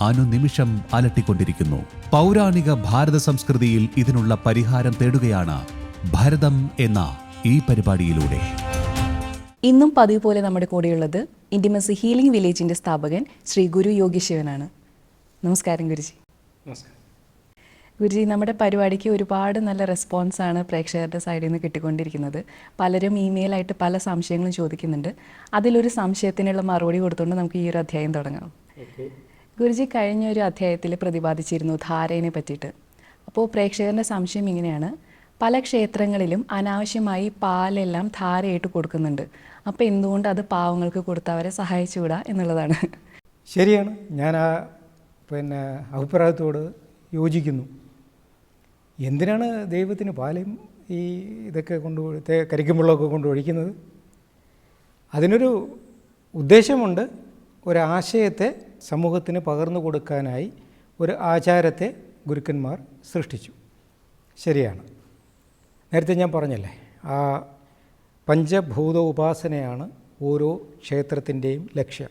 അനുനിമിഷം അലട്ടിക്കൊണ്ടിരിക്കുന്നു. പൗരാണിക ഭാരത സംസ്കൃതിയിൽ ഇതിനുള്ള പരിഹാരം തേടുകയാണ് ഭരതം എന്ന ഈ പരിപാടിയിലൂടെ. ഇന്നും പതിവ് പോലെ നമ്മുടെ കൂടെയുള്ളത് ഇൻഡിമസി ഹീലിംഗ് വില്ലേജിന്റെ സ്ഥാപകൻ ശ്രീ ഗുരു യോഗീശിവനാണ് നമസ്കാരം ഗുരുജി. നമസ്കാരം. ഗുരുജി നമ്മുടെ പരിപാടിക്ക് ഒരുപാട് നല്ല റെസ്പോൺസാണ് പ്രേക്ഷകരുടെ സൈഡിൽ നിന്ന് കിട്ടിക്കൊണ്ടിരിക്കുന്നത്. പലരും ഇമെയിലായിട്ട് പല സംശയങ്ങളും ചോദിക്കുന്നുണ്ട്. അതിലൊരു സംശയത്തിനുള്ള മറുപടി കൊടുത്തുകൊണ്ട് നമുക്ക് ഈ ഒരു അധ്യായം തുടങ്ങാം. ഗുരുജി കഴിഞ്ഞ ഒരു അധ്യായത്തിൽ പ്രതിപാദിച്ചിരുന്നു ധാരയെ പറ്റിയിട്ട്. അപ്പോൾ പ്രേക്ഷകരുടെ സംശയം ഇങ്ങനെയാണ്. പല ക്ഷേത്രങ്ങളിലും അനാവശ്യമായി പാലെല്ലാം ധാരയായിട്ട് കൊടുക്കുന്നുണ്ട്. അപ്പോൾ എന്തുകൊണ്ട് അത് പാവങ്ങൾക്ക് കൊടുത്ത് അവരെ സഹായിച്ചുകൂടാ എന്നുള്ളതാണ്. ശരിയാണ്. ഞാൻ ആ പിന്നെ അഭിപ്രായത്തോട് യോജിക്കുന്നു. എന്തിനാണ് ദൈവത്തിന് പാലയും ഈ ഇതൊക്കെ കൊണ്ട് കരിക്കുമ്പോഴൊക്കെ കൊണ്ട് ഒഴിക്കുന്നത്? അതിനൊരു ഉദ്ദേശമുണ്ട്. ഒരാശയത്തെ സമൂഹത്തിന് പകർന്നു കൊടുക്കാനായി ഒരു ആചാരത്തെ ഗുരുക്കന്മാർ സൃഷ്ടിച്ചു. ശരിയാണ്. നേരത്തെ ഞാൻ പറഞ്ഞല്ലേ ആ പഞ്ചഭൂത ഉപാസനയാണ് ഓരോ ക്ഷേത്രത്തിന്റെയും ലക്ഷ്യം.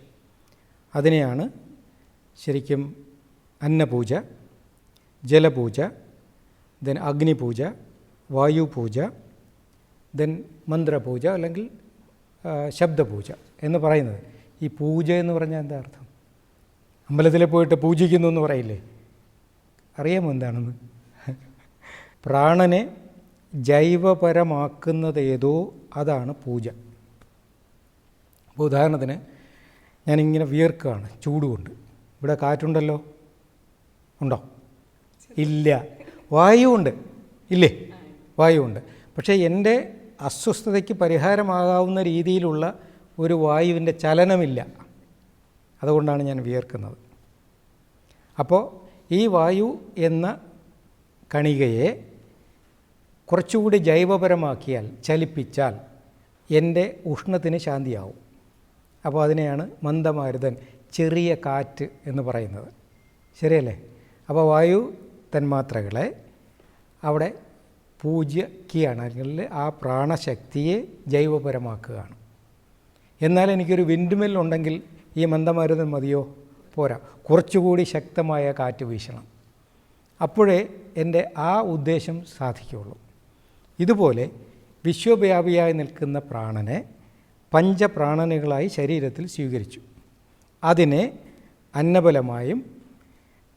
അതിനെയാണ് ശരിക്കും അന്നപൂജ ജലപൂജ ദെൻ അഗ്നിപൂജ വായുപൂജ ദെൻ മന്ത്രപൂജ അല്ലെങ്കിൽ ശബ്ദപൂജ എന്ന് പറയുന്നത്. ഈ പൂജ എന്ന് പറഞ്ഞാൽ എന്താ അർത്ഥം? അമ്പലത്തിൽ പോയിട്ട് പൂജിക്കുന്നു എന്ന് പറയില്ലേ? അറിയാമോ എന്താണെന്ന്? പ്രാണനെ ജൈവപരമാക്കുന്നത് ഏതോ അതാണ് പൂജ. അപ്പോൾ ഉദാഹരണത്തിന് ഞാനിങ്ങനെ വിയർക്കുകയാണ് ചൂടുകൊണ്ട്. ഇവിടെ കാറ്റുണ്ടല്ലോ? ഉണ്ടോ? ഇല്ല. വായുവുണ്ട്. ഇല്ലേ? വായുവുണ്ട്. പക്ഷേ എന്റെ അസ്വസ്ഥതയ്ക്ക് പരിഹാരമാകാവുന്ന രീതിയിലുള്ള ഒരു വായുവിന്റെ ചലനമില്ല. അതുകൊണ്ടാണ് ഞാൻ വിയർക്കുന്നത്. അപ്പോൾ ഈ വായു എന്ന കണികയെ കുറച്ചുകൂടി ജൈവപരമാക്കിയാൽ ചലിപ്പിച്ചാൽ എന്റെ ഉഷ്ണത്തിന് ശാന്തിയാവും. അപ്പോൾ അതിനെയാണ് മന്ദമാരുതൻ ചെറിയ കാറ്റ് എന്ന് പറയുന്നത്. ശരിയല്ലേ? അപ്പോൾ വായു തന്മാത്രകളെ അവിടെ പൂജ്യക്കുകയാണ് അല്ലെങ്കിൽ ആ പ്രാണശക്തിയെ ജൈവപരമാക്കുകയാണ്. എന്നാൽ എനിക്കൊരു വിൻഡ്മിൽ ഉണ്ടെങ്കിൽ ഈ മന്ദമരുന്ന് മതിയോ? പോരാ. കുറച്ചുകൂടി ശക്തമായ കാറ്റ് വീശണം. അപ്പോഴേ എന്റെ ആ ഉദ്ദേശം സാധിക്കുകയുള്ളൂ. ഇതുപോലെ വിശ്വവ്യാപിയായി നിൽക്കുന്ന പ്രാണനെ പഞ്ചപ്രാണനുകളായി ശരീരത്തിൽ സ്വീകരിച്ചു. അതിനെ അന്നബലമായും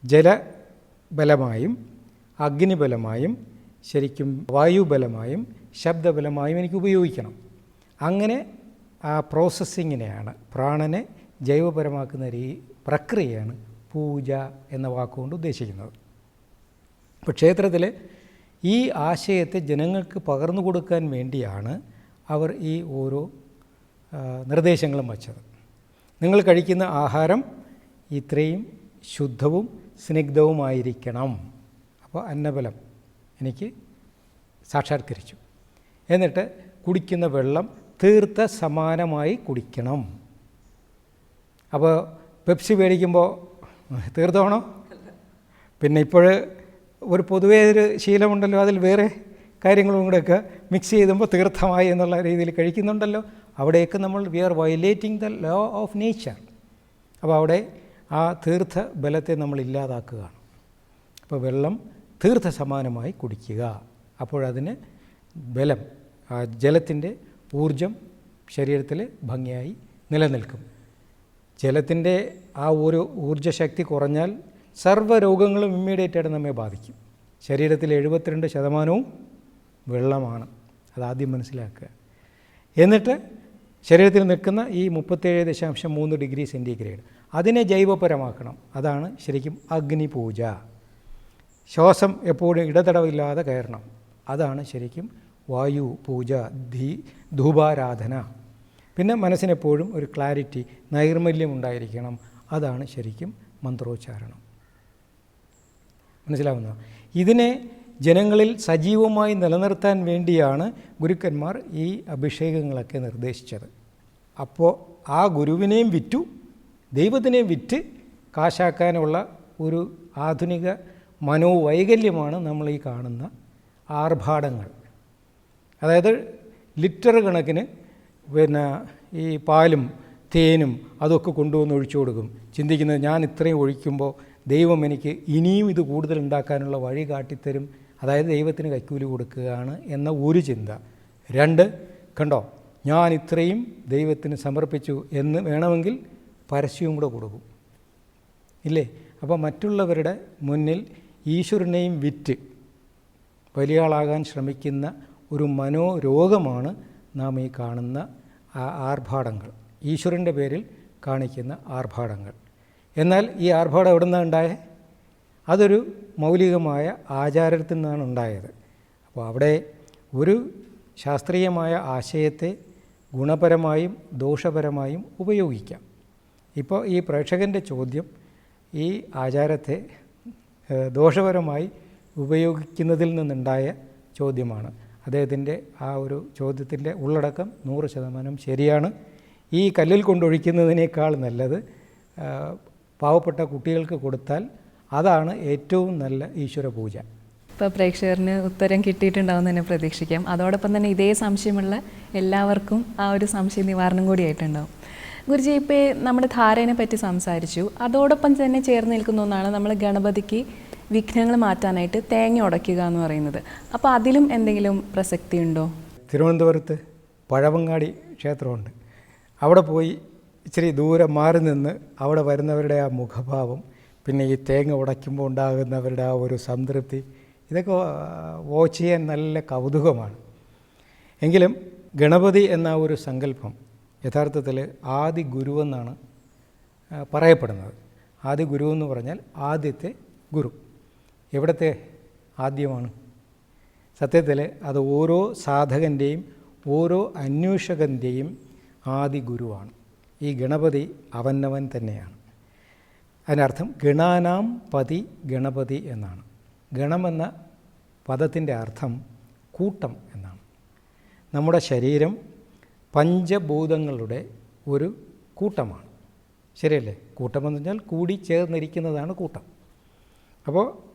ജലബലമായും അഗ്നിബലമായും ശരിക്കും വായുബലമായും ശബ്ദബലമായും എനിക്ക് ഉപയോഗിക്കണം. അങ്ങനെ ആ പ്രോസസ്സിങ്ങിനെയാണ് പ്രാണനെ ജൈവപരമാക്കുന്ന രീ പ്രക്രിയയാണ് പൂജ എന്ന വാക്കുകൊണ്ട് ഉദ്ദേശിക്കുന്നത്. അപ്പോൾ ക്ഷേത്രത്തിൽ ഈ ആശയത്തെ ജനങ്ങൾക്ക് പകർന്നു കൊടുക്കാൻ വേണ്ടിയാണ് അവർ ഈ ഓരോ നിർദ്ദേശങ്ങളും വച്ചത്. നിങ്ങൾ കഴിക്കുന്ന ആഹാരം ഇത്രയും ശുദ്ധവും സ്നിഗ്ധവുമായിരിക്കണം. അപ്പോൾ അന്നബലം എനിക്ക് സാക്ഷാത്കരിച്ചു. എന്നിട്ട് കുടിക്കുന്ന വെള്ളം തീർത്ത സമാനമായി കുടിക്കണം. അപ്പോൾ പെപ്സി മേടിക്കുമ്പോൾ തീർത്തോണോ? പിന്നെ ഇപ്പോൾ ഒരു പൊതുവേ ഒരു ശീലമുണ്ടല്ലോ അതിൽ വേറെ കാര്യങ്ങളും കൂടെയൊക്കെ മിക്സ് ചെയ്തുമ്പോൾ തീർത്ഥമായി എന്നുള്ള രീതിയിൽ കഴിക്കുന്നുണ്ടല്ലോ. അവിടെയൊക്കെ നമ്മൾ we are violating the law of nature അപ്പോൾ അവിടെ ആ തീർത്ഥ ബലത്തെ നമ്മൾ ഇല്ലാതാക്കുകയാണ്. അപ്പോൾ വെള്ളം തീർത്ഥ സമാനമായി കുടിക്കുക. അപ്പോഴതിന് ബലം ആ ജലത്തിന്റെ ഊർജം ശരീരത്തിൽ ഭംഗിയായി നിലനിൽക്കും. ജലത്തിന്റെ ആ ഒരു ഊർജശക്തി കുറഞ്ഞാൽ സർവ രോഗങ്ങളും ഇമ്മീഡിയറ്റായിട്ട് നമ്മെ ബാധിക്കും. ശരീരത്തിൽ എഴുപത്തിരണ്ട് ശതമാനവും വെള്ളമാണ്. അതാദ്യം മനസ്സിലാക്കുക. എന്നിട്ട് ശരീരത്തിൽ നിൽക്കുന്ന ഈ മുപ്പത്തേഴ് ദശാംശം മൂന്ന് ഡിഗ്രി സെന്റിഗ്രേഡ് അതിനെ ജൈവപരമാക്കണം. അതാണ് ശരിക്കും അഗ്നിപൂജ. ശ്വാസം എപ്പോഴും ഇടതടവില്ലാതെ കയറണം. അതാണ് ശരിക്കും വായു പൂജ ധീ ധൂപാരാധന. പിന്നെ മനസ്സിനെപ്പോഴും ഒരു ക്ലാരിറ്റി നൈർമല്യം ഉണ്ടായിരിക്കണം. അതാണ് ശരിക്കും മന്ത്രോച്ചാരണം. മനസ്സിലാവുന്ന? ഇതിനെ ജനങ്ങളിൽ സജീവമായി നിലനിർത്താൻ വേണ്ടിയാണ് ഗുരുക്കന്മാർ ഈ അഭിഷേകങ്ങളൊക്കെ നിർദ്ദേശിച്ചത്. അപ്പോൾ ആ ഗുരുവിനെയും വിറ്റു ദൈവത്തിനെയും വിറ്റ് കാശാക്കാനുള്ള ഒരു ആധുനിക മനോവൈകല്യമാണ് നമ്മൾ ഈ കാണുന്ന ആർഭാടങ്ങൾ. അതായത് ലിറ്റർ കണക്കിന് പിന്നെ ഈ പാലും തേനും അതൊക്കെ കൊണ്ടുവന്ന് ഒഴിച്ചു കൊടുക്കും. ചിന്തിക്കുന്നത് ഞാൻ ഇത്രയും ഒഴിക്കുമ്പോൾ ദൈവം എനിക്ക് ഇനിയും ഇത് കൂടുതൽ ഉണ്ടാക്കാനുള്ള വഴി കാട്ടിത്തരും. അതായത് ദൈവത്തിന് കൈക്കൂലി കൊടുക്കുകയാണ് എന്ന ഒരു ചിന്ത. രണ്ട് കണ്ടോ ഞാൻ ഇത്രയും ദൈവത്തിന് സമർപ്പിച്ചു എന്ന് വേണമെങ്കിൽ പരസ്യവും കൂടെ കൊടുക്കും. ഇല്ലേ? അപ്പോൾ മറ്റുള്ളവരുടെ മുന്നിൽ ഈശ്വരനെയും വിറ്റ് വലിയ ആളാകാൻ ശ്രമിക്കുന്ന ഒരു മനോരോഗമാണ് നാം ഈ കാണുന്ന ആർഭാടങ്ങൾ ഈശ്വരന്റെ പേരിൽ കാണിക്കുന്ന ആർഭാടങ്ങൾ. എന്നാൽ ഈ ആർഭാടം എവിടെ നിന്നാണ് ഉണ്ടായത് അതൊരു മൗലികമായ ആചാരത്തിൽ നിന്നാണ് ഉണ്ടായത്. അപ്പോൾ അവിടെ ഒരു ശാസ്ത്രീയമായ ആശയത്തെ ഗുണപരമായും ദോഷപരമായും ഉപയോഗിക്കാം. ഇപ്പോൾ ഈ പ്രേക്ഷകന്റെ ചോദ്യം ഈ ആചാരത്തെ ദോഷപരമായി ഉപയോഗിക്കുന്നതിൽ നിന്നുണ്ടായ ചോദ്യമാണ്. അദ്ദേഹത്തിന്റെ ആ ഒരു ചോദ്യത്തിന്റെ ഉള്ളടക്കം നൂറ് ശതമാനം ശരിയാണ്. ഈ കല്ലിൽ കൊണ്ടൊഴിക്കുന്നതിനേക്കാൾ നല്ലത് പാവപ്പെട്ട കുട്ടികൾക്ക് കൊടുത്താൽ അതാണ് ഏറ്റവും നല്ല ഈശ്വര പൂജ. ഇപ്പോൾ പ്രേക്ഷകരിന് ഉത്തരം കിട്ടിയിട്ടുണ്ടാവും തന്നെ പ്രതീക്ഷിക്കാം. അതോടൊപ്പം തന്നെ ഇതേ സംശയമുള്ള എല്ലാവർക്കും ആ ഒരു സംശയ നിവാരണം കൂടിയായിട്ടുണ്ടാവും ഗുരുജി ഇപ്പോൾ നമ്മുടെ ധാരേനെ പറ്റി സംസാരിച്ചു. അതോടൊപ്പം തന്നെ ചേർന്ന് നിൽക്കുന്ന ഒന്നാണ് നമ്മൾ ഗണപതിക്ക് വിഘ്നങ്ങൾ മാറ്റാനായിട്ട് തേങ്ങ ഉടയ്ക്കുക എന്ന് പറയുന്നത്. അപ്പോൾ അതിലും എന്തെങ്കിലും പ്രസക്തി ഉണ്ടോ തിരുവനന്തപുരത്ത് പഴവങ്ങാടി ക്ഷേത്രമുണ്ട്. അവിടെ പോയി ഇച്ചിരി ദൂരെ മാറി നിന്ന് അവിടെ വരുന്നവരുടെ ആ മുഖഭാവം പിന്നെ ഈ തേങ്ങ ഉടയ്ക്കുമ്പോൾ ഉണ്ടാകുന്നവരുടെ ആ ഒരു സംതൃപ്തി ഇതൊക്കെ വാച്ച് ചെയ്യാൻ നല്ല കൗതുകമാണ്. എങ്കിലും ഗണപതി എന്ന ഒരു സങ്കല്പം യഥാർത്ഥത്തിൽ ആദി ഗുരുവെന്നാണ് പറയപ്പെടുന്നത്. ആദി ഗുരു എന്ന് പറഞ്ഞാൽ ആദ്യത്തെ ഗുരു. എവിടത്തെ ആദ്യമാണ്? സത്യത്തിൽ അത് ഓരോ സാധകന്റെയും ഓരോ അന്വേഷകന്റെയും ആദി ഗുരുവാണ്. ഈ ഗണപതി അവനവൻ തന്നെയാണ്. അതിനർത്ഥം ഗണാനാം പതി ഗണപതി എന്നാണ്. ഗണമെന്ന പദത്തിന്റെ അർത്ഥം കൂട്ടം എന്നാണ്. നമ്മുടെ ശരീരം പഞ്ചഭൂതങ്ങളുടെ ഒരു കൂട്ടമാണ്. ശരിയല്ലേ? കൂട്ടമെന്ന് പറഞ്ഞാൽ കൂടി ചേർന്നിരിക്കുന്നതാണ് കൂട്ടം. അപ്പോൾ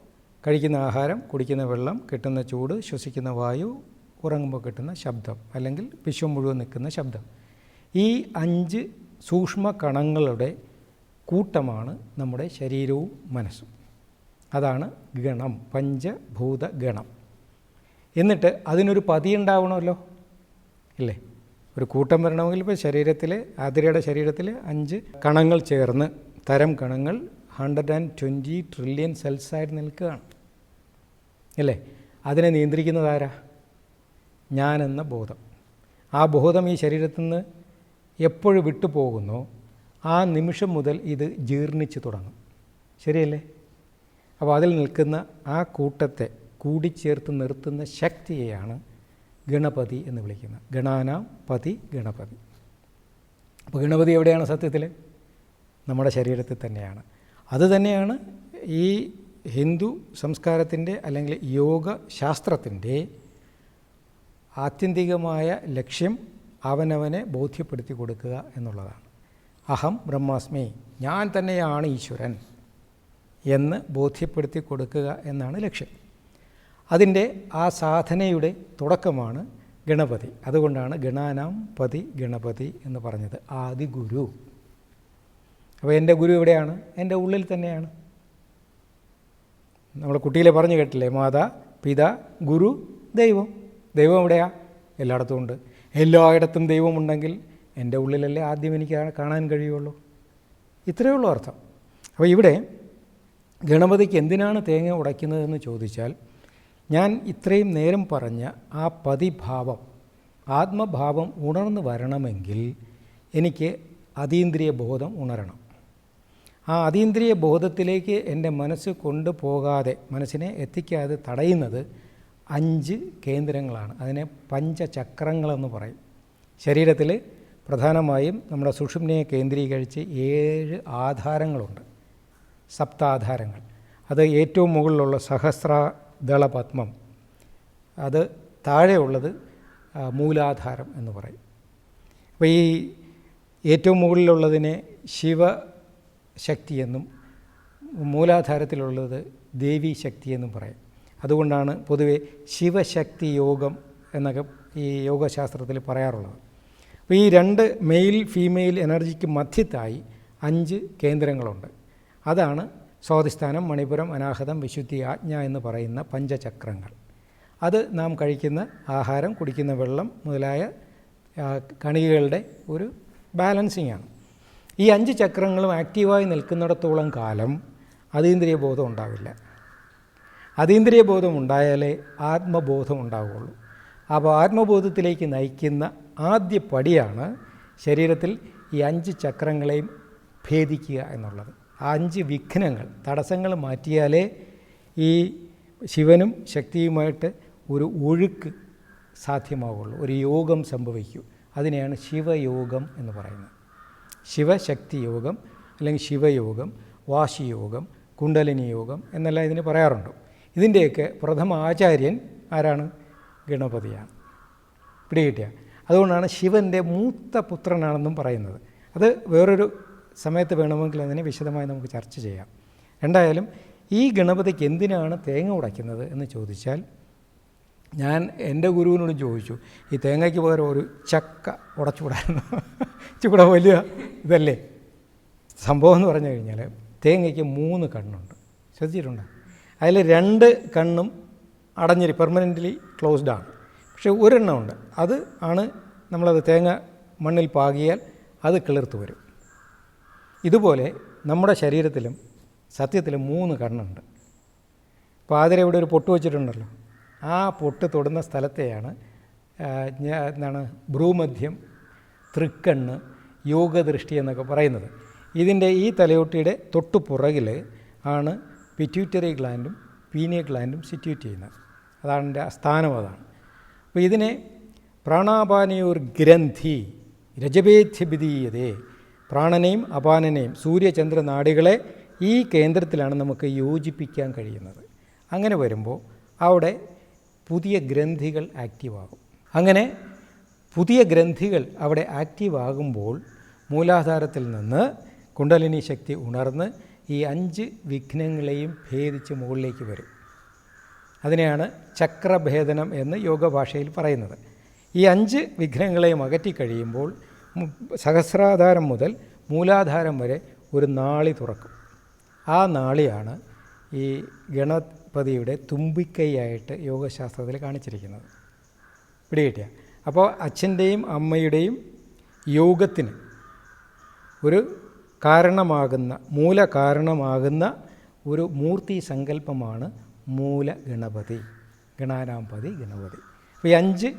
കഴിക്കുന്ന ആഹാരം കുടിക്കുന്ന വെള്ളം കിട്ടുന്ന ചൂട് ശ്വസിക്കുന്ന വായു ഉറങ്ങുമ്പോൾ കിട്ടുന്ന ശബ്ദം അല്ലെങ്കിൽ വിശ്വം മുഴുവൻ നിൽക്കുന്ന ശബ്ദം. ഈ അഞ്ച് സൂക്ഷ്മ കണങ്ങളുടെ കൂട്ടമാണ് നമ്മുടെ ശരീരവും മനസ്സും. അതാണ് ഗണം പഞ്ചഭൂത ഗണം എന്നിട്ട് അതിനൊരു പതി ഉണ്ടാവണമല്ലോ ഇല്ലേ? ഒരു കൂട്ടം വരണമെങ്കിൽ ഇപ്പോൾ ശരീരത്തിൽ ആതിരയുടെ ശരീരത്തിൽ അഞ്ച് കണങ്ങൾ ചേർന്ന് തരം കണങ്ങൾ ഹൺഡ്രഡ് ആൻഡ് ട്വന്റി ട്രില്യൺ സെൽസായിട്ട് നിൽക്കുകയാണ്. അല്ലേ? അതിനെ നിയന്ത്രിക്കുന്നത് ആരാ? ഞാനെന്ന ബോധം. ആ ബോധം ഈ ശരീരത്തിൽ നിന്ന് എപ്പോഴും വിട്ടുപോകുന്നു ആ നിമിഷം മുതൽ ഇത് ജീർണിച്ച് തുടങ്ങും. ശരിയല്ലേ? അപ്പോൾ അതിൽ നിൽക്കുന്ന ആ കൂട്ടത്തെ കൂടിച്ചേർത്ത് നിർത്തുന്ന ശക്തിയെയാണ് ഗണപതി എന്ന് വിളിക്കുന്നത്. ഗണാനാം പതി ഗണപതി. അപ്പോൾ ഗണപതി എവിടെയാണ് സത്യത്തിൽ നമ്മുടെ ശരീരത്തിൽ തന്നെയാണ്. അതുതന്നെയാണ് ഈ ഹിന്ദു സംസ്കാരത്തിന്റെ അല്ലെങ്കിൽ യോഗ ശാസ്ത്രത്തിന്റെ ആത്യന്തികമായ ലക്ഷ്യം അവനവനെ ബോധ്യപ്പെടുത്തി കൊടുക്കുക എന്നുള്ളതാണ്. അഹം ബ്രഹ്മാസ്മി ഞാൻ തന്നെയാണ് ഈശ്വരൻ എന്ന് ബോധ്യപ്പെടുത്തി കൊടുക്കുക എന്നാണ് ലക്ഷ്യം. അതിന്റെ ആ സാധനയുടെ തുടക്കമാണ് ഗണപതി. അതുകൊണ്ടാണ് ഗണാനാം പതി ഗണപതി എന്ന് പറഞ്ഞത്. ആദിഗുരു. അപ്പോൾ എന്റെ ഗുരു എവിടെയാണ്? എന്റെ ഉള്ളിൽ തന്നെയാണ്. നമ്മൾ കുട്ടിയിലെ പറഞ്ഞു കേട്ടില്ലേ? മാതാ പിത ഗുരു ദൈവം. ദൈവം എവിടെയാ? എല്ലായിടത്തും ഉണ്ട്. എല്ലായിടത്തും ദൈവമുണ്ടെങ്കിൽ എന്റെ ഉള്ളിലല്ലേ ആദ്യം എനിക്ക് കാണാൻ കഴിയുള്ളൂ. ഇത്രയേ ഉള്ളൂ അർത്ഥം. അപ്പോൾ ഇവിടെ ഗണപതിക്ക് എന്തിനാണ് തേങ്ങ ഉടയ്ക്കുന്നതെന്ന് ചോദിച്ചാൽ ഞാൻ ഇത്രയും നേരം പറഞ്ഞ ആ പതിഭാവം ആത്മഭാവം ഉണർന്നു വരണമെങ്കിൽ എനിക്ക് അതീന്ദ്രിയ ബോധം ഉണരണം. ആ അതീന്ദ്രിയ ബോധത്തിലേക്ക് എന്റെ മനസ്സ് കൊണ്ടുപോകാതെ മനസ്സിനെ എത്തിക്കാതെ തടയുന്നത് അഞ്ച് കേന്ദ്രങ്ങളാണ്. അതിനെ പഞ്ചചക്രങ്ങളെന്ന് പറയും. ശരീരത്തിൽ പ്രധാനമായും നമ്മുടെ സുഷുമ്നയെ കേന്ദ്രീകരിച്ച് ഏഴ് ആധാരങ്ങളുണ്ട്. സപ്താധാരങ്ങൾ. അത് ഏറ്റവും മുകളിലുള്ള സഹസ്രദള പത്മം അത് താഴെയുള്ളത് മൂലാധാരം എന്ന് പറയും. അപ്പോൾ ഈ ഏറ്റവും മുകളിലുള്ളതിനെ ശിവശക്തി എന്നും മൂലാധാരത്തിലുള്ളത് ദേവി ശക്തി എന്നും പറയും. അതുകൊണ്ടാണ് പൊതുവെ ശിവശക്തി യോഗം എന്നൊക്കെ ഈ യോഗശാസ്ത്രത്തിൽ പറയാറുള്ളത്. അപ്പോൾ ഈ രണ്ട് മെയിൽ ഫീമെയിൽ എനർജിക്ക് മധ്യത്തായി അഞ്ച് കേന്ദ്രങ്ങളുണ്ട്. അതാണ് സ്വാധിസ്ഥാനം മണിപുരം അനാഹതം വിശുദ്ധി ആജ്ഞ എന്ന് പറയുന്ന പഞ്ചചക്രങ്ങൾ. അത് നാം കഴിക്കുന്ന ആഹാരം കുടിക്കുന്ന വെള്ളം മുതലായ കണികകളുടെ ഒരു ബാലൻസിങ് ആണ്. ഈ അഞ്ച് ചക്രങ്ങളും ആക്റ്റീവായി നിൽക്കുന്നിടത്തോളം കാലം അതീന്ദ്രിയ ബോധം ഉണ്ടാവില്ല. അതീന്ദ്രിയ ബോധം ഉണ്ടായാലേ ആത്മബോധം ഉണ്ടാവുകയുള്ളൂ. അപ്പോൾ ആത്മബോധത്തിലേക്ക് നയിക്കുന്ന ആദ്യ പടിയാണ് ശരീരത്തിൽ ഈ അഞ്ച് ചക്രങ്ങളെയും ഭേദിക്കുക എന്നുള്ളത്. ആ അഞ്ച് വിഘ്നങ്ങൾ തടസ്സങ്ങൾ മാറ്റിയാലേ ഈ ശിവനും ശക്തിയുമായിട്ട് ഒരു ഒഴുക്ക് സാധ്യമാവുള്ളൂ ഒരു യോഗം സംഭവിക്കൂ. അതിനെയാണ് ശിവയോഗം എന്ന് പറയുന്നത്. ശിവശക്തി യോഗം അല്ലെങ്കിൽ ശിവയോഗം വാശിയോഗം കുണ്ടലിനി യോഗം എന്നെല്ലാം ഇതിന് പറയാറുണ്ട്. ഇതിന്റെയൊക്കെ പ്രഥമ ആചാര്യൻ ആരാണ്? ഗണപതിയാണ്. പിടികിട്ടിയ. അതുകൊണ്ടാണ് ശിവന്റെ മൂത്ത പുത്രനാണെന്നും പറയുന്നത്. അത് വേറൊരു സമയത്ത് വേണമെങ്കിൽ അതിനെ വിശദമായി നമുക്ക് ചർച്ച ചെയ്യാം. രണ്ടായാലും ഈ ഗണപതിക്ക് എന്തിനാണ് തേങ്ങ ഉടയ്ക്കുന്നത് എന്ന് ചോദിച്ചാൽ ഞാൻ എന്റെ ഗുരുവിനോട് ചോദിച്ചു ഈ തേങ്ങയ്ക്ക് പകരം ഒരു ചക്ക ഉടച്ചുകൂടായിരുന്നു? ചൂട വലിയ ഇതല്ലേ? സംഭവം എന്ന് പറഞ്ഞു കഴിഞ്ഞാൽ തേങ്ങയ്ക്ക് മൂന്ന് കണ്ണുണ്ട്. ശ്രദ്ധിച്ചിട്ടുണ്ട്? അതിൽ രണ്ട് കണ്ണും അടഞ്ഞിരി പെർമനന്റ്ലി ക്ലോസ്ഡ് ആണ്. പക്ഷേ ഒരെണ്ണം ഉണ്ട് അത് ആണ് നമ്മളത് തേങ്ങ മണ്ണിൽ പാകിയാൽ അത് കിളിർത്ത് വരും. ഇതുപോലെ നമ്മുടെ ശരീരത്തിലും സത്യത്തിലും മൂന്ന് കണ്ണുണ്ട്. ഇപ്പോൾ ആതിരെ ഇവിടെ ഒരു പൊട്ട് വെച്ചിട്ടുണ്ടല്ലോ. ആ പൊട്ട് തൊടുന്ന സ്ഥലത്തെയാണ് എന്താണ് ഭ്രൂമധ്യം തൃക്കണ്ണ് യോഗദൃഷ്ടി എന്നൊക്കെ പറയുന്നത്. ഇതിന്റെ ഈ തലയോട്ടിയുടെ തൊട്ടു പുറകിൽ ആണ് പിറ്റ്യൂറ്ററി ഗ്ലാൻഡും പീനിയ ഗ്ലാൻഡും സിറ്റ്യൂറ്റ് ചെയ്യുന്നത്. അതാണ് എന്റെ സ്ഥാനം അതാണ്. അപ്പോൾ ഇതിനെ പ്രാണാപാനയോർ ഗ്രന്ഥി രജപേധ്യഭിതീയതേ പ്രാണനെയും അപാനനെയും സൂര്യചന്ദ്ര നാഡികളെ ഈ കേന്ദ്രത്തിലാണ് നമുക്ക് യോജിപ്പിക്കാൻ കഴിയുന്നത്. അങ്ങനെ വരുമ്പോൾ അവിടെ പുതിയ ഗ്രന്ഥികൾ ആക്റ്റീവാകും. അങ്ങനെ പുതിയ ഗ്രന്ഥികൾ അവിടെ ആക്റ്റീവ് ആകുമ്പോൾ മൂലാധാരത്തിൽ നിന്ന് കുണ്ടലിനി ശക്തി ഉണർന്ന് ഈ അഞ്ച് വിഘ്നങ്ങളെയും ഭേദിച്ച് മുകളിലേക്ക് വരും. അതിനെയാണ് ചക്രഭേദനം എന്ന് യോഗ ഭാഷയിൽ പറയുന്നത്. ഈ അഞ്ച് വിഘ്നങ്ങളെയും അകറ്റി കഴിയുമ്പോൾ സഹസ്രാധാരം മുതൽ മൂലാധാരം വരെ ഒരു നാളി തുറക്കും. ആ നാളിയാണ് ഈ ഗണപതിയുടെ തുമ്പിക്കൈയായിട്ട് യോഗശാസ്ത്രത്തിൽ കാണിച്ചിരിക്കുന്നത്. പിടികിട്ടിയ. അപ്പോൾ അച്ഛന്റെയും അമ്മയുടെയും യോഗത്തിന് ഒരു കാരണമാകുന്ന മൂലകാരണമാകുന്ന ഒരു മൂർത്തി സങ്കല്പമാണ് മൂല ഗണപതി ഗണാനാംപതി ഗണപതി. അപ്പോൾ ഈ അഞ്ച്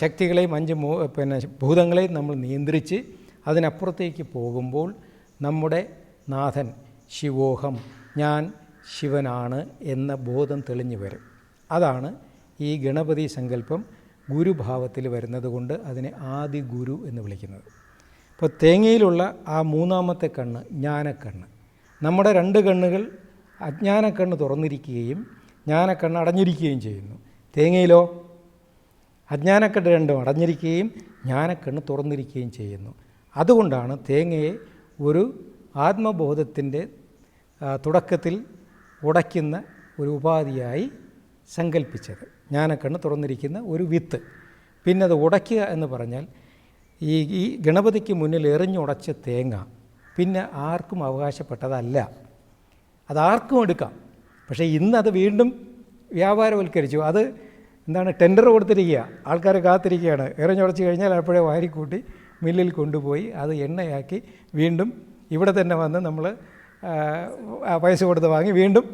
ശക്തികളെയും അഞ്ച് പിന്നെ ഭൂതങ്ങളെയും നമ്മൾ നിയന്ത്രിച്ച് അതിനപ്പുറത്തേക്ക് പോകുമ്പോൾ നമ്മുടെ നാഥൻ ശിവോഹം ഞാൻ ശിവനാണ് എന്ന ബോധം തെളിഞ്ഞു വരും. അതാണ് ഈ ഗണപതി സങ്കല്പം ഗുരുഭാവത്തിൽ വരുന്നത് കൊണ്ട് അതിനെ ആദി ഗുരു എന്ന് വിളിക്കുന്നത്. ഇപ്പോൾ തേങ്ങയിലുള്ള ആ മൂന്നാമത്തെ കണ്ണ് ജ്ഞാനക്കണ്ണ്. നമ്മുടെ രണ്ട് കണ്ണുകൾ അജ്ഞാനക്കണ്ണ് തുറന്നിരിക്കുകയും ജ്ഞാനക്കണ്ണ് അടഞ്ഞിരിക്കുകയും ചെയ്യുന്നു. തേങ്ങയിലോ? അജ്ഞാനക്കണ്ണ് രണ്ടും അടഞ്ഞിരിക്കുകയും ജ്ഞാനക്കണ്ണ് തുറന്നിരിക്കുകയും ചെയ്യുന്നു. അതുകൊണ്ടാണ് തേങ്ങയെ ഒരു ആത്മബോധത്തിന്റെ തുടക്കത്തിൽ ഉടയ്ക്കുന്ന ഒരു ഉപാധിയായി സങ്കല്പിച്ചത് ജ്ഞാനക്കണ്ണ് തുറന്നിരിക്കുന്ന ഒരു വിത്ത്. പിന്നെ അത് ഉടയ്ക്കുക എന്ന് പറഞ്ഞാൽ ഈ ഈ ഗണപതിക്ക് മുന്നിൽ എറിഞ്ഞുടച്ച തേങ്ങ പിന്നെ ആർക്കും അവകാശപ്പെട്ടതല്ല. അതാർക്കും എടുക്കാം. പക്ഷേ ഇന്ന് അത് വീണ്ടും വ്യാപാരവൽക്കരിച്ചു. അത് എന്താണ് ടെൻഡർ കൊടുത്തിരിക്കുക. ആൾക്കാർ കാത്തിരിക്കുകയാണ്. എറിഞ്ഞുടച്ച് കഴിഞ്ഞാൽ അപ്പോഴേ വാരിക്കൂട്ടി മില്ലിൽ കൊണ്ടുപോയി അത് എണ്ണയാക്കി വീണ്ടും ഇവിടെ തന്നെ വന്ന് നമ്മൾ പൈസ കൊടുത്ത് വാങ്ങി വീണ്ടും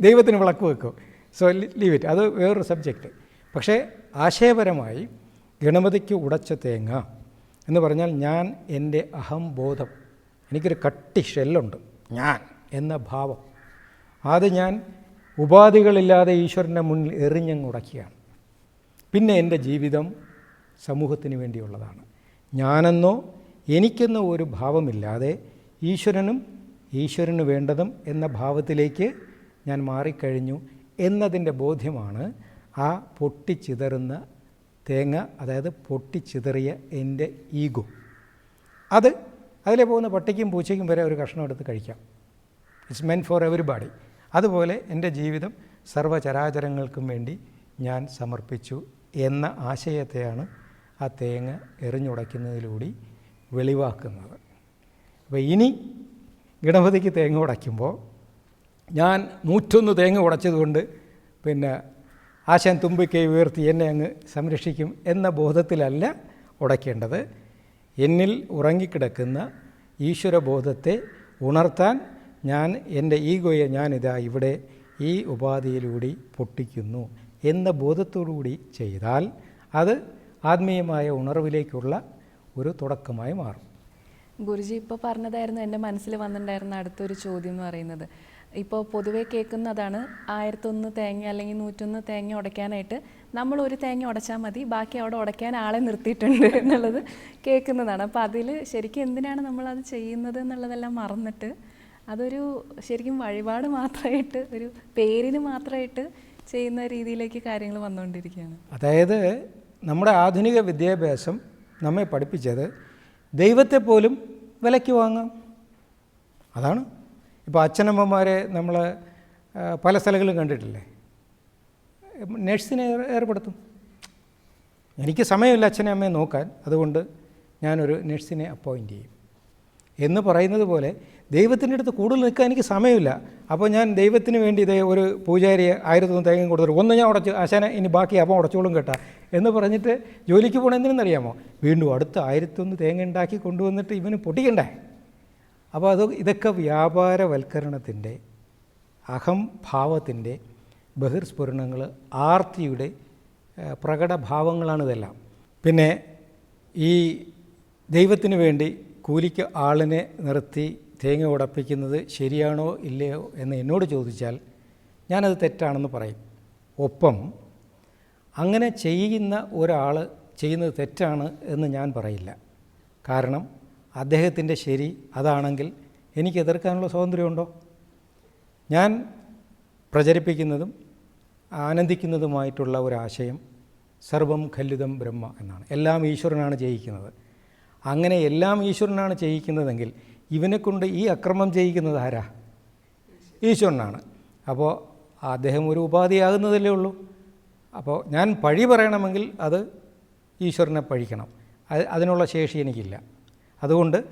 ദൈവത്തിന് വിളക്ക് വെക്കും. സോ ലീവ് ഇറ്റ് അത് വേറൊരു സബ്ജക്റ്റ് പക്ഷേ ആശയപരമായി ഗണപതിക്ക് ഉടച്ച തേങ്ങ എന്ന് പറഞ്ഞാൽ ഞാൻ എന്റെ അഹംബോധം എനിക്കൊരു കട്ടി ഷെല്ലുണ്ട് ഞാൻ എന്ന ഭാവം. അത് ഞാൻ ഉപാധികളില്ലാതെ ഈശ്വരന്റെ മുന്നിൽ എറിഞ്ഞങ്ങ് ഉടക്കുകയാണ്. പിന്നെ എന്റെ ജീവിതം സമൂഹത്തിന് വേണ്ടിയുള്ളതാണ്. ഞാനെന്നോ എനിക്കെന്നോ ഒരു ഭാവമില്ലാതെ ഈശ്വരനും ഈശ്വരന് വേണ്ടതും എന്ന ഭാവത്തിലേക്ക് ഞാൻ മാറിക്കഴിഞ്ഞു എന്നതിന്റെ ബോധ്യമാണ് ആ പൊട്ടിച്ചിതറുന്ന തേങ്ങ അതായത് പൊട്ടിച്ചിതറിയ എന്റെ ഈഗോ. അത് അതിലെ പോകുന്ന പട്ടിക്കും പൂച്ചയ്ക്കും വരെ ഒരു കഷ്ണം എടുത്ത് കഴിക്കാം. ഇറ്റ്സ് മെൻ ഫോർ എവരിബാഡി അതുപോലെ എന്റെ ജീവിതം സർവചരാചരങ്ങൾക്കും വേണ്ടി ഞാൻ സമർപ്പിച്ചു എന്ന ആശയത്തെയാണ് ആ തേങ്ങ എറിഞ്ഞുടയ്ക്കുന്നതിലൂടെ വെളിവാക്കുന്നത്. അപ്പോൾ ഇനി ഗണപതിക്ക് തേങ്ങ ഉടയ്ക്കുമ്പോൾ ഞാൻ നൂറ്റൊന്ന് തേങ്ങ ഉടച്ചതുകൊണ്ട് പിന്നെ ആശാൻ തുമ്പിക്കൈ ഉയർത്തി എന്നെ അങ്ങ് സംരക്ഷിക്കും എന്ന ബോധത്തിലല്ല ഉടയ്ക്കേണ്ടത്. എന്നിൽ ഉറങ്ങിക്കിടക്കുന്ന ഈശ്വരബോധത്തെ ഉണർത്താൻ ഞാൻ എന്റെ ഈഗോയെ ഞാനിതാ ഇവിടെ ഈ ഉപാധിയിലൂടെ പൊട്ടിക്കുന്നു എന്ന ബോധത്തോടുകൂടി ചെയ്താൽ അത് ആത്മീയമായ ഉണർവിലേക്കുള്ള ഒരു തുടക്കമായി മാറും. ഗുരുജി ഇപ്പോൾ പറഞ്ഞതായിരുന്നു എന്റെ മനസ്സിൽ വന്നിട്ടുണ്ടായിരുന്ന അടുത്തൊരു ചോദ്യം എന്ന് പറയുന്നത്. ഇപ്പോൾ പൊതുവേ കേൾക്കുന്നതാണ് ആയിരത്തൊന്ന് തേങ്ങ അല്ലെങ്കിൽ നൂറ്റൊന്ന് തേങ്ങ ഉടയ്ക്കാനായിട്ട് നമ്മൾ ഒരു തേങ്ങ ഉടച്ചാൽ മതി ബാക്കി അവിടെ ഉടയ്ക്കാൻ ആളെ നിർത്തിയിട്ടുണ്ട് എന്നുള്ളത് കേൾക്കുന്നതാണ്. അപ്പോൾ അതിൽ ശരിക്കും എന്തിനാണ് നമ്മളത് ചെയ്യുന്നത് എന്നുള്ളതെല്ലാം മറന്നിട്ട് അതൊരു ശരിക്കും വഴിപാട് മാത്രമായിട്ട് ഒരു പേരിന് മാത്രമായിട്ട് ചെയ്യുന്ന രീതിയിലേക്ക് കാര്യങ്ങൾ വന്നുകൊണ്ടിരിക്കുകയാണ്. അതായത് നമ്മുടെ ആധുനിക വിദ്യാഭ്യാസം നമ്മെ പഠിപ്പിച്ചത് ദൈവത്തെ പോലും വിലയ്ക്ക് വാങ്ങാം. അതാണ്. ഇപ്പോൾ അച്ഛനമ്മമാരെ നമ്മൾ പല സ്ഥലങ്ങളിലും കണ്ടിട്ടില്ലേ? നഴ്സിനെ ഏർ- ഏർപ്പെടുത്തും. എനിക്ക് സമയമില്ല അച്ഛനെ അമ്മയെ നോക്കാൻ. അതുകൊണ്ട് ഞാനൊരു നഴ്സിനെ അപ്പോയിന്റ് ചെയ്യും. എന്ന് പറയുന്നത് പോലെ ദൈവത്തിന്റെ അടുത്ത് കൂടുതൽ നിൽക്കാൻ എനിക്ക് സമയമില്ല. അപ്പോൾ ഞാൻ ദൈവത്തിന് വേണ്ടി ഇതേ ഒരു പൂജാരിയെ ആയിരത്തൊന്ന് തേങ്ങ കൊടുത്തിട്ട് ഒന്ന് ഞാൻ ഉടച്ചു അച്ഛനെ ഇനി ബാക്കി അപ്പം ഉടച്ചോളും കേട്ടാ. എന്ന് പറഞ്ഞിട്ട് ജോലിക്ക് പോകണം എന്തിനെന്നറിയാമോ വീണ്ടും അടുത്ത ആയിരത്തൊന്ന് തേങ്ങ ഉണ്ടാക്കി കൊണ്ടുവന്നിട്ട് ഇവന് പൊട്ടിക്കണ്ടേ? അപ്പോൾ അത് ഇതൊക്കെ വ്യാപാരവൽക്കരണത്തിന്റെ അഹംഭാവത്തിന്റെ ബഹിർസ്ഫുരണങ്ങൾ ആർത്തിയുടെ പ്രകടഭാവങ്ങളാണ് ഇതെല്ലാം. പിന്നെ ഈ ദൈവത്തിന് വേണ്ടി കൂലിക്ക് ആളിനെ നിർത്തി തേങ്ങ ഉടപ്പിക്കുന്നത് ശരിയാണോ ഇല്ലയോ എന്ന് എന്നോട് ചോദിച്ചാൽ ഞാനത് തെറ്റാണെന്ന് പറയും. ഒപ്പം അങ്ങനെ ചെയ്യുന്ന ഒരാൾ ചെയ്യുന്നത് തെറ്റാണ് എന്ന് ഞാൻ പറയില്ല. കാരണം അദ്ദേഹത്തിന്റെ ശരി അതാണെങ്കിൽ എനിക്ക് എതിർക്കാനുള്ള സ്വാതന്ത്ര്യമുണ്ടോ? ഞാൻ പ്രചരിപ്പിക്കുന്നതും ആനന്ദിക്കുന്നതുമായിട്ടുള്ള ഒരാശയം സർവം ഖല്ലിതം ബ്രഹ്മ എന്നാണ്. എല്ലാം ഈശ്വരനാണ് ചെയ്യിക്കുന്നത്. അങ്ങനെ എല്ലാം ഈശ്വരനാണ് ചെയ്യിക്കുന്നതെങ്കിൽ ഇവനെക്കൊണ്ട് ഈ അക്രമം ചെയ്യിക്കുന്നത് ആരാ? ഈശ്വരനാണ്. അപ്പോൾ അദ്ദേഹം ഒരു ഉപാധിയാകുന്നതല്ലേ ഉള്ളൂ. അപ്പോൾ ഞാൻ പഴി പറയണമെങ്കിൽ അത് ഈശ്വരനെ പഴിക്കണം. അത് അതിനുള്ള ശേഷി എനിക്കില്ല. അതുകൊണ്ട്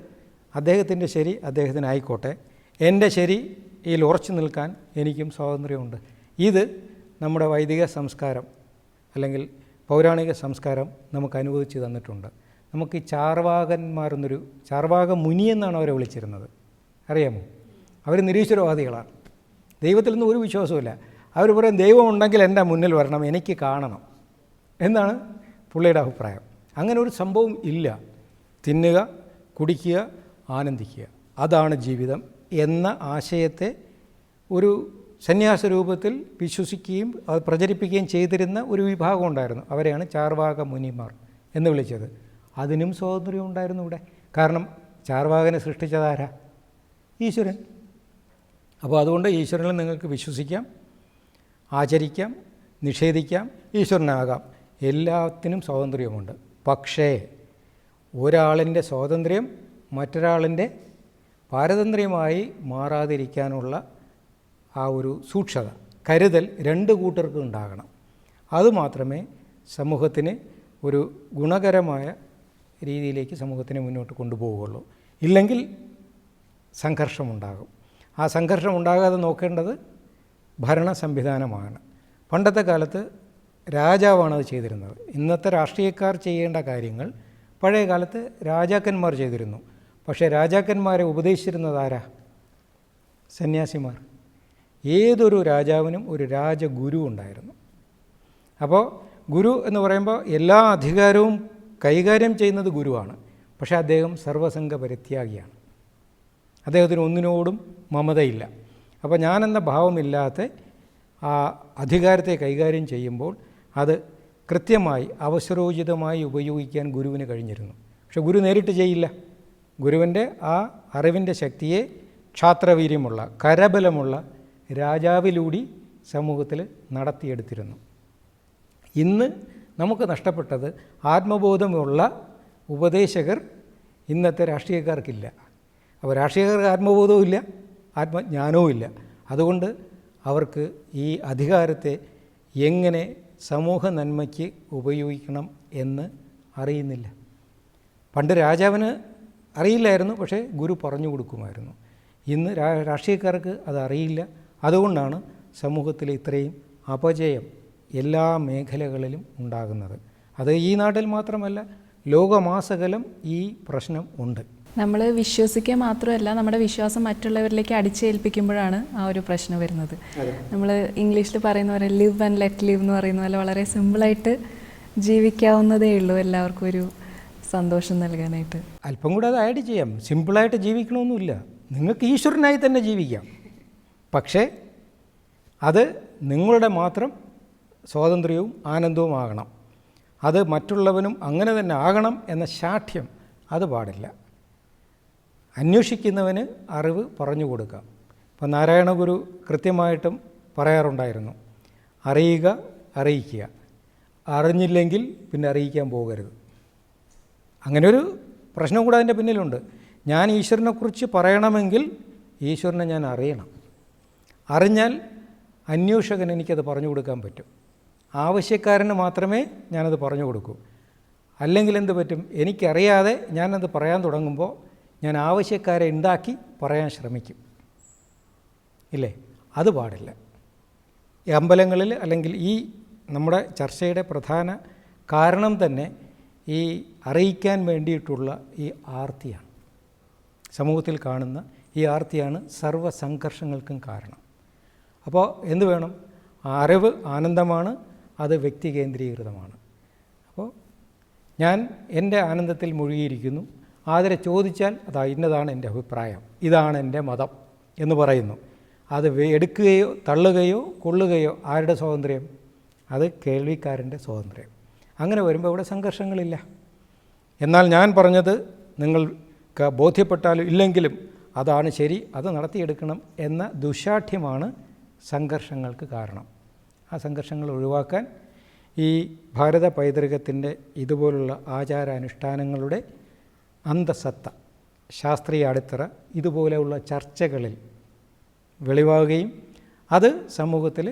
അദ്ദേഹത്തിന്റെ ശരി അദ്ദേഹത്തിന് ആയിക്കോട്ടെ എന്റെ ശരി ഇതിൽ ഉറച്ചു നിൽക്കാൻ എനിക്കും സ്വാതന്ത്ര്യമുണ്ട്. ഇത് നമ്മുടെ വൈദിക സംസ്കാരം അല്ലെങ്കിൽ പൗരാണിക സംസ്കാരം നമുക്ക് അനുവദിച്ച് തന്നിട്ടുണ്ട്. നമുക്ക് ഈ ചാർവാകന്മാരെന്നൊരു ചാർവാക മുനി എന്നാണ് അവരെ വിളിച്ചിരുന്നത്. അറിയാമോ? അവർ നിരീശ്വരവാദികളാണ്. ദൈവത്തിൽ നിന്ന് ഒരു വിശ്വാസമില്ല അവർ പറയും ദൈവമുണ്ടെങ്കിൽ എന്റെ മുന്നിൽ വരണം എനിക്ക് കാണണം. എന്നാണ് പുള്ളിയുടെ അഭിപ്രായം. അങ്ങനെ ഒരു സംഭവം ഇല്ല. തിന്നുക കുടിക്കുക ആനന്ദിക്കുക. അതാണ് ജീവിതം എന്ന ആശയത്തെ ഒരു സന്യാസ രൂപത്തിൽ വിശ്വസിക്കുകയും അത് പ്രചരിപ്പിക്കുകയും ചെയ്തിരുന്ന ഒരു വിഭാഗം ഉണ്ടായിരുന്നു. അവരെയാണ് ചാർവാക മുനിമാർ എന്ന് വിളിച്ചത്. അതിനും സ്വാതന്ത്ര്യം ഉണ്ടായിരുന്നു ഇവിടെ. കാരണം ചാർവാകനെ സൃഷ്ടിച്ചതാരാ? ഈശ്വരൻ. അപ്പോൾ അതുകൊണ്ട് ഈശ്വരനിൽ നിങ്ങൾക്ക് വിശ്വസിക്കാം. ആചരിക്കാം നിഷേധിക്കാം ഈശ്വരനാകാം. എല്ലാത്തിനും സ്വാതന്ത്ര്യമുണ്ട്. പക്ഷേ ഒരാളിന്റെ സ്വാതന്ത്ര്യം മറ്റൊരാളിന്റെ പാരതന്ത്ര്യമായി മാറാതിരിക്കാനുള്ള ആ ഒരു സൂക്ഷത കരുതൽ രണ്ട് കൂട്ടർക്കും ഉണ്ടാകണം. അതുമാത്രമേ സമൂഹത്തിന് ഒരു ഗുണകരമായ രീതിയിലേക്ക് സമൂഹത്തിനെ മുന്നോട്ട് കൊണ്ടുപോവുകയുള്ളൂ. ഇല്ലെങ്കിൽ സംഘർഷമുണ്ടാകും. ആ സംഘർഷം ഉണ്ടാകാതെ നോക്കേണ്ടത് ഭരണ സംവിധാനമാണ്. പണ്ടത്തെ കാലത്ത് രാജാവാണ് അത് ചെയ്തിരുന്നത്. ഇന്നത്തെ രാഷ്ട്രീയക്കാർ ചെയ്യേണ്ട കാര്യങ്ങൾ പഴയ കാലത്ത് രാജാക്കന്മാർ ചെയ്തിരുന്നു. പക്ഷേ രാജാക്കന്മാരെ ഉപദേശിച്ചിരുന്നത് ആരാ? സന്യാസിമാർ. ഏതൊരു രാജാവിനും ഒരു രാജഗുരു ഉണ്ടായിരുന്നു. അപ്പോൾ ഗുരു എന്ന് പറയുമ്പോൾ എല്ലാ അധികാരവും കൈകാര്യം ചെയ്യുന്നത് ഗുരുവാണ്. പക്ഷേ അദ്ദേഹം സർവസംഘ പരിത്യാഗിയാണ് അദ്ദേഹത്തിന് ഒന്നിനോടും മമതയില്ല. അപ്പോൾ ഞാനെന്ന ഭാവമില്ലാത്ത ആ അധികാരത്തെ കൈകാര്യം ചെയ്യുമ്പോൾ അത് കൃത്യമായി അവസരോചിതമായി ഉപയോഗിക്കാൻ ഗുരുവിന് കഴിഞ്ഞിരുന്നു. പക്ഷെ ഗുരു നേരിട്ട് ചെയ്യില്ല. ഗുരുവിന്റെ ആ അറിവിന്റെ ശക്തിയെ ക്ഷാത്രവീര്യമുള്ള കരബലമുള്ള രാജാവിലൂടി സമൂഹത്തിൽ നടത്തിയെടുത്തിരുന്നു. ഇന്ന് നമുക്ക് നഷ്ടപ്പെട്ടത് ആത്മബോധമുള്ള ഉപദേശകർ ഇന്നത്തെ രാഷ്ട്രീയക്കാർക്കില്ല. അപ്പോൾ രാഷ്ട്രീയക്കാർക്ക് ആത്മബോധവും ഇല്ല ആത്മജ്ഞാനവും ഇല്ല. അതുകൊണ്ട് അവർക്ക് ഈ അധികാരത്തെ എങ്ങനെ സമൂഹ നന്മയ്ക്ക് ഉപയോഗിക്കണം എന്ന് അറിയുന്നില്ല. പണ്ട് രാജാവിന് അറിയില്ലായിരുന്നു പക്ഷേ ഗുരു പറഞ്ഞു കൊടുക്കുമായിരുന്നു. ഇന്ന് രാഷ്ട്രീയക്കാർക്ക് അത് അറിയില്ല. അതുകൊണ്ടാണ് സമൂഹത്തിൽ ഇത്രയും അപജയം എല്ലാ മേഖലകളിലും ഉണ്ടാകുന്നത്. അത് ഈ നാട്ടിൽ മാത്രമല്ല ലോകമാസകലം ഈ പ്രശ്നം ഉണ്ട്. നമ്മൾ വിശ്വസിക്കുക മാത്രമല്ല നമ്മുടെ വിശ്വാസം മറ്റുള്ളവരിലേക്ക് അടിച്ചേൽപ്പിക്കുമ്പോഴാണ് ആ ഒരു പ്രശ്നം വരുന്നത്. നമ്മൾ ഇംഗ്ലീഷിൽ പറയുന്ന പോലെ ലിവ് ആൻഡ് ലെറ്റ് ലിവ് എന്ന് പറയുന്ന പോലെ വളരെ സിമ്പിളായിട്ട് ജീവിക്കാവുന്നതേ ഉള്ളൂ. എല്ലാവർക്കും ഒരു സന്തോഷം നൽകാനായിട്ട്. അല്പം കൂടെ അത് ആഡ് ചെയ്യാം. സിമ്പിളായിട്ട് ജീവിക്കണമെന്നില്ല നിങ്ങൾക്ക് ഈശ്വരനായി തന്നെ ജീവിക്കാം. പക്ഷേ അത് നിങ്ങളുടെ മാത്രം സ്വാതന്ത്ര്യവും ആനന്ദവും ആകണം. അത് മറ്റുള്ളവനും അങ്ങനെ തന്നെ ആകണം എന്ന ശാഠ്യം അത് പാടില്ല. അന്വേഷിക്കുന്നവന് അറിവ് പറഞ്ഞു കൊടുക്കാം. ഇപ്പം നാരായണ ഗുരു കൃത്യമായിട്ടും പറയാറുണ്ടായിരുന്നു. അറിയുക അറിയിക്കുക. അറിഞ്ഞില്ലെങ്കിൽ പിന്നെ അറിയിക്കാൻ പോകരുത്. അങ്ങനെ ഒരു പ്രശ്നം കൂടെ അതിന്റെ പിന്നിലുണ്ട്. ഞാൻ ഈശ്വരനെക്കുറിച്ച് പറയണമെങ്കിൽ ഈശ്വരനെ ഞാൻ അറിയണം. അറിഞ്ഞാൽ അന്വേഷകൻ എനിക്കത് പറഞ്ഞു കൊടുക്കാൻ പറ്റും. ആവശ്യക്കാരന് മാത്രമേ ഞാനത് പറഞ്ഞു കൊടുക്കൂ. അല്ലെങ്കിൽ എന്ത് പറ്റും? എനിക്കറിയാതെ ഞാനത് പറയാൻ തുടങ്ങുമ്പോൾ ഞാൻ ആവശ്യക്കാരെ ഉണ്ടാക്കി പറയാൻ ശ്രമിക്കും. ഇല്ലേ? അത് പാടില്ല. ഈ അമ്പലങ്ങളിൽ അല്ലെങ്കിൽ ഈ നമ്മുടെ ചർച്ചയുടെ പ്രധാന കാരണം തന്നെ ഈ അറിയിക്കാൻ വേണ്ടിയിട്ടുള്ള ഈ ആർത്തിയാണ്. സമൂഹത്തിൽ കാണുന്ന ഈ ആർത്തിയാണ് സർവ സംഘർഷങ്ങൾക്കും കാരണം. അപ്പോൾ എന്ത് വേണം? അറിവ് ആനന്ദമാണ് അത് വ്യക്തി കേന്ദ്രീകൃതമാണ്. അപ്പോൾ ഞാൻ എന്റെ ആനന്ദത്തിൽ മുഴുകിയിരിക്കുന്നു. ആദരെ ചോദിച്ചാൽ അതാ ഇന്നതാണ് എന്റെ അഭിപ്രായം ഇതാണ് എന്റെ മതം എന്ന് പറയുന്നു. അത് എടുക്കുകയോ തള്ളുകയോ കൊള്ളുകയോ ആരുടെ സ്വാതന്ത്ര്യം? അത് കേൾവിക്കാരന്റെ സ്വാതന്ത്ര്യം. അങ്ങനെ വരുമ്പോൾ ഇവിടെ സംഘർഷങ്ങളില്ല. എന്നാൽ ഞാൻ പറഞ്ഞത് നിങ്ങൾ ബോധ്യപ്പെട്ടാലും ഇല്ലെങ്കിലും അതാണ് ശരി അത് നടത്തിയെടുക്കണം എന്ന ദുശാഠ്യമാണ് സംഘർഷങ്ങൾക്ക് കാരണം. ആ സംഘർഷങ്ങൾ ഒഴിവാക്കാൻ ഈ ഭാരത പൈതൃകത്തിന്റെ ഇതുപോലുള്ള ആചാരാനുഷ്ഠാനങ്ങളുടെ അന്തസത്ത ശാസ്ത്രീയ അടിത്തറ ഇതുപോലെയുള്ള ചർച്ചകളിൽ വെളിവാകുകയും അത് സമൂഹത്തിൽ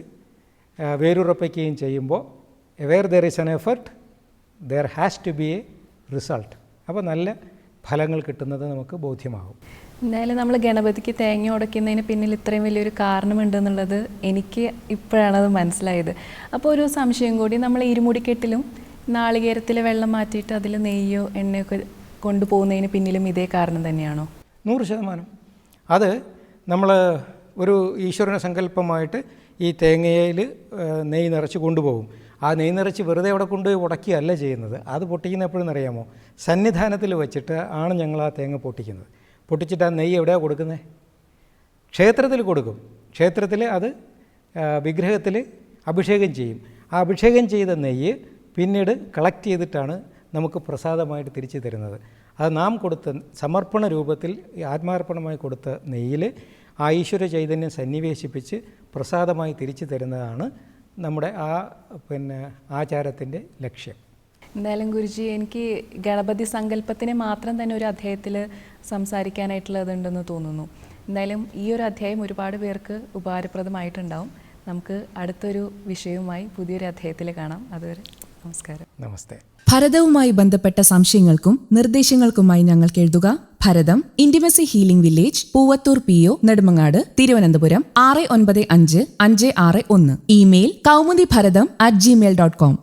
വേരുറപ്പിക്കുകയും ചെയ്യുമ്പോൾ where there is an effort there has to be a result അപ്പോൾ നല്ല ഫലങ്ങൾ കിട്ടുന്നത് നമുക്ക് ബോധ്യമാകും. എന്തായാലും നമ്മൾ ഗണപതിക്ക് തേങ്ങ ഉടയ്ക്കുന്നതിന് പിന്നിൽ ഇത്രയും വലിയൊരു കാരണമുണ്ടെന്നുള്ളത് എനിക്ക് ഇപ്പോഴാണ് അത് മനസ്സിലായത്. അപ്പോൾ ഒരു സംശയം കൂടി നമ്മൾ ഇരുമുടിക്കെട്ടിലും നാളികേരത്തിലെ വെള്ളം മാറ്റിയിട്ട് അതിൽ നെയ്യോ എണ്ണയൊക്കെ കൊണ്ടുപോകുന്നതിന് പിന്നിലും ഇതേ കാരണം തന്നെയാണോ? നൂറ് ശതമാനം. അത് നമ്മൾ ഒരു ഈശ്വരന സങ്കല്പമായിട്ട് ഈ തേങ്ങയിൽ നെയ് നിറച്ച് കൊണ്ടുപോകും. ആ നെയ് നിറച്ച് വെറുതെ അവിടെ കൊണ്ടുപോയി ഉടക്കുകയല്ല ചെയ്യുന്നത്. അത് പൊട്ടിക്കുന്ന എപ്പോഴും അറിയാമോ? സന്നിധാനത്തിൽ വെച്ചിട്ട് ആണ് ഞങ്ങൾ ആ തേങ്ങ പൊട്ടിക്കുന്നത്. പൊട്ടിച്ചിട്ട് ആ നെയ്യ് എവിടെയാണ് കൊടുക്കുന്നത് ക്ഷേത്രത്തിൽ കൊടുക്കും. ക്ഷേത്രത്തിൽ അത് വിഗ്രഹത്തിൽ അഭിഷേകം ചെയ്യും. ആ അഭിഷേകം ചെയ്ത നെയ്യ് പിന്നീട് കളക്ട് ചെയ്തിട്ടാണ് നമുക്ക് പ്രസാദമായിട്ട് തിരിച്ചു തരുന്നത്. അത് നാം കൊടുത്ത സമർപ്പണ രൂപത്തിൽ ആത്മാർപ്പണമായി കൊടുത്ത നെയ്യിൽ ആ ഈശ്വര ചൈതന്യം സന്നിവേശിപ്പിച്ച് പ്രസാദമായി തിരിച്ചു തരുന്നതാണ് നമ്മുടെ ആ പിന്നെ ആചാരത്തിന്റെ ലക്ഷ്യം. എന്തായാലും ഗുരുജി എനിക്ക് ഗണപതി സങ്കല്പത്തിനെ മാത്രം തന്നെ ഒരു അധ്യായത്തിൽ സംസാരിക്കാനായിട്ടുള്ളതുണ്ടെന്ന് തോന്നുന്നു. എന്തായാലും ഈ ഒരു അധ്യായം ഒരുപാട് പേർക്ക് ഉപകാരപ്രദമായിട്ടുണ്ടാവും. നമുക്ക് അടുത്തൊരു വിഷയവുമായി പുതിയൊരു അധ്യായത്തിൽ കാണാം. അതുവരെ നമസ്കാരം. നമസ്തേ. ഭരതവുമായി ബന്ധപ്പെട്ട സംശയങ്ങൾക്കും നിർദ്ദേശങ്ങൾക്കുമായി ഞങ്ങൾക്ക് എഴുതുക. Bharatham intimacy healing village Poovathur P O Nedumangad Thiruvananthapuram ആറ് ഒൻപത് അഞ്ച് അഞ്ച് ആറ് ഒന്ന്. Email Kaumudi Bharatham at Gmail dot com